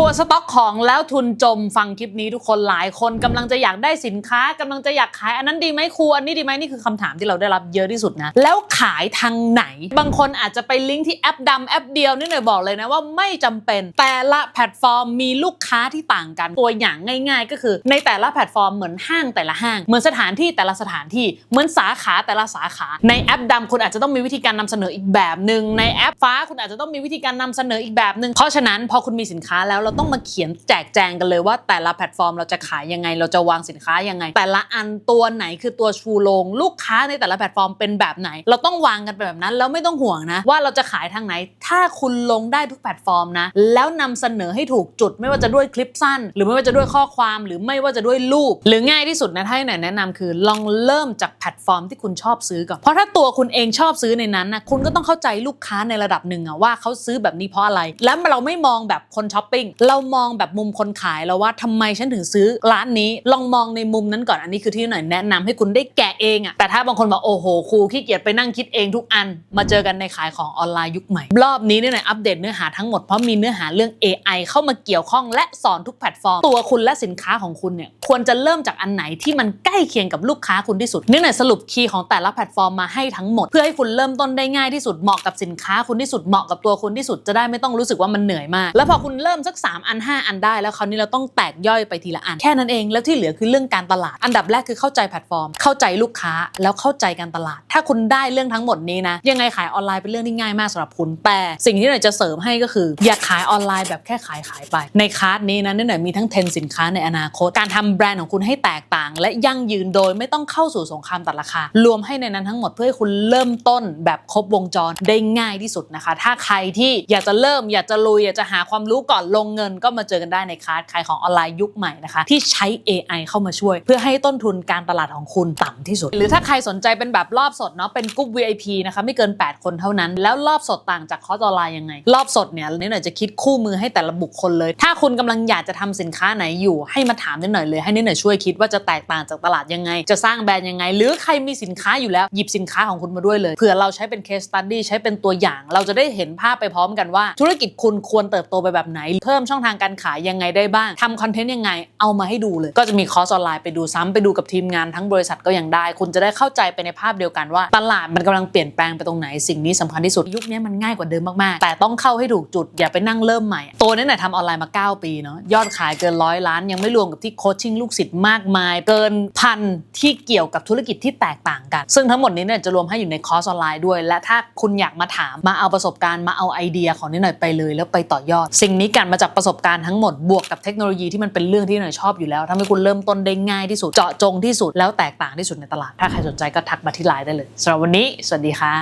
กลัวสต็อกของแล้วทุนจมฟังคลิปนี้ทุกคนหลายคนกำลังจะอยากได้สินค้ากำลังจะอยากขายอันนั้นดีไหมครูอันนี้ดีไหมนี่คือคำถามที่เราได้รับเยอะที่สุดนะ แล้วขายทางไหน บางคนอาจจะไปลิงก์ที่แอปดำแอปเดียวนี่หน่อยบอกเลยนะว่าไม่จำเป็นแต่ละแพลตฟอร์มมีลูกค้าที่ต่างกันตัวอย่างง่าย ๆ ก็คือ ในแต่ละแพลตฟอร์มเหมือนห้างแต่ละห้าง เหมือนสถานที่แต่ละสถานที่เหมือนสาขาแต่ละสาขา ในแอปดำคุณอาจจะต้องมีวิธีการนำเสนออีกแบบหนึ่งในแอปฟ้าคุณอาจจะต้องมีวิธีการนำเสนออีกแบบหนึ่งเพราะฉะนั้นพอคุณมีสินค้าแล้วเราต้องมาเขียนแจกแจงกันเลยว่าแต่ละแพลตฟอร์มเราจะขายยังไง เราจะวางสินค้ายังไง แต่ละอันตัวไหนคือตัวชูโรงลูกค้าในแต่ละแพลตฟอร์มเป็นแบบไหน เราต้องวางกันไปแบบนั้นแล้วไม่ต้องห่วงนะ ว่าเราจะขายทางไหน ถ้าคุณลงได้ทุกแพลตฟอร์มนะ แล้วนำเสนอให้ถูกจุด ไม่ว่าจะด้วยคลิปสั้น หรือไม่ว่าจะด้วยข้อความหรือไม่ว่าจะด้วยรูป หรือง่ายที่สุดนะถ้าให้หน่อยแนะนำคือลองเริ่มจากแพลตฟอร์มที่คุณชอบซื้อก่อนเพราะถ้าตัวคุณเองชอบซื้อในนั้นนะคุณก็ต้องเข้าใจลูกค้าในระดับหนึ่งอะว่าเขาซื้อแบบนี้เพราะอะไร แล้วเราไม่มองแบบคนช้อปปิ้งเรามองแบบมุมคนขายแล้วว่าทำไมฉันถึงซื้อร้านนี้ลองมองในมุมนั้นก่อนอันนี้คือที่หน่อยแนะนำให้คุณได้แกะเองอะแต่ถ้าบางคนบอกโอ้โหครูขี้เกียจไปนั่งคิดเองทุกอัน มาเจอกันในขายของออนไลน์ยุคใหม่ รอบนี้เนี่ยหน่อยอัปเดตเนื้อหาทั้งหมดเพราะมีเนื้อหาเรื่อง AI เข้ามาเกี่ยวข้องและสอนทุกแพลตฟอร์ม ตัวคุณและสินค้าของคุณเนี่ยควรจะเริ่มจากอันไหนที่มันใกล้เคียงกับลูกค้าคุณที่สุดนี่หน่อยสรุปคีย์ของแต่ละแพลตฟอร์มมาให้ทั้งหมด เพื่อให้คุณเริ่มต้นได้ง่ายที่สุดเหมาะกับสินค้าคุณที่สุดเหมาะกับตัวคุณที่สุดจะได้ไม่ต้องรู้สึกว่ามันเหนื่อยมาก แล้วพอคุณเริ่มสัก3 อัน 5 อันได้แล้วคราวนี้เราต้องแตกย่อยไปทีละอัน แค่นั้นเองแล้วที่เหลือคือเรื่องการตลาด อันดับแรกคือเข้าใจแพลตฟอร์ม เข้าใจลูกค้าแล้วเข้าใจการตลาด ถ้าคุณได้เรื่องทั้งหมดนี้นะ ยังไงขายออนไลน์เป็นเรื่องที่ง่ายมากสำหรับคุณแต่สิ่งที่หน่อยจะเสริมให้ก็คือ อย่าขายออนไลน์แบบแค่ขายขายไป ในคาร์ดนี้นะหน่อยมีทั้ง10สินค้าในอนาคตการทำแบรนด์ของคุณให้แตกต่าง และยั่งยืนโดยไม่ต้องเข้าสู่สงครามตัดราคารวมให้ในนั้นทั้งหมดเพื่อให้คุณเริ่มต้นแบบครบวงจรได้ง่ายที่สุดนะคะ ถ้าใครที่อยากจะเริ่มอยากจะลุยอยากจะหาความรู้ก่อนลงเงินก็มาเจอกันได้ในคลาสขายของออนไลน์ยุคใหม่นะคะที่ใช้ AI เข้ามาช่วย เพื่อให้ต้นทุนการตลาดของคุณต่ำที่สุด หรือถ้าใครสนใจเป็นแบบรอบสดเนาะเป็นกลุ่ม VIP นะคะไม่เกิน 8 คนเท่านั้น แล้วรอบสดต่างจากคอร์สออนไลน์ยังไง รอบสดเนี่ยนี่หน่อยจะคิดคู่มือให้แต่ละบุคคลเลย ถ้าคุณกำลังอยากจะทำสินค้าไหนอยู่ให้มาถามนิดหน่อยเลยให้นิดหน่อยช่วยคิดว่าจะแตกต่างจากตลาดยังไง จะสร้างแบรนด์ยังไง หรือใครมีสินค้าอยู่แล้วหยิบสินค้าของคุณมาด้วยเลยเผื่อเราใช้เป็น case study ใช้เป็นตัวอย่าง เราจะได้เห็นภาพไปพร้อมกันว่า ธุรกิจคุณควรเติบโตไปแบบไหนเพิ่มช่องทางการขายยังไงได้บ้างทำคอนเทนต์ยังไงเอามาให้ดูเลย ก็จะมีคอร์สออนไลน์ไปดูซ้ำไปดูกับทีมงานทั้งบริษัทก็ยังได้ คุณจะได้เข้าใจไปในภาพเดียวกันว่า ตลาดมันกำลังเปลี่ยนแปลงไปตรงไหนสิ่งนี้สำคัญที่สุดยุคนี้มันง่ายกว่าเดิมมากๆ แต่ต้องเข้าให้ถูกจุดอย่าไปนั่งเริ่มใหม่ ตัวนี้เนี่ยทำออนไลน์มา 9 ปีเนาะยอดขายเกินร้อยล้านยังไม่รวมกับที่โคชชิ่งลูกศิษย์มากมาย เกินพันที่เกี่ยวกับธุรกิจที่แตกต่างกัน ซึ่งทั้งหมดนี้เนี่ยจะรวมให้อยู่ในคอร์สออนไลน์ด้วย และถ้าคุณอยากมาถามมาเอาประสบการณ์มาเอาไอเดียของนิดหน่อยไปเลย แล้วไปต่อยอด สิ่งนี้กันมาจากประสบการณ์ทั้งหมดบวกกับเทคโนโลยีที่มันเป็นเรื่องที่หน่อยชอบอยู่แล้วทำให้คุณเริ่มต้นได้ง่ายที่สุดเจาะจงที่สุดแล้วแตกต่างที่สุดในตลาด ถ้าใครสนใจก็ทักมาที่ไลน์ได้เลยสำหรับวันนี้ สวัสดีค่ะ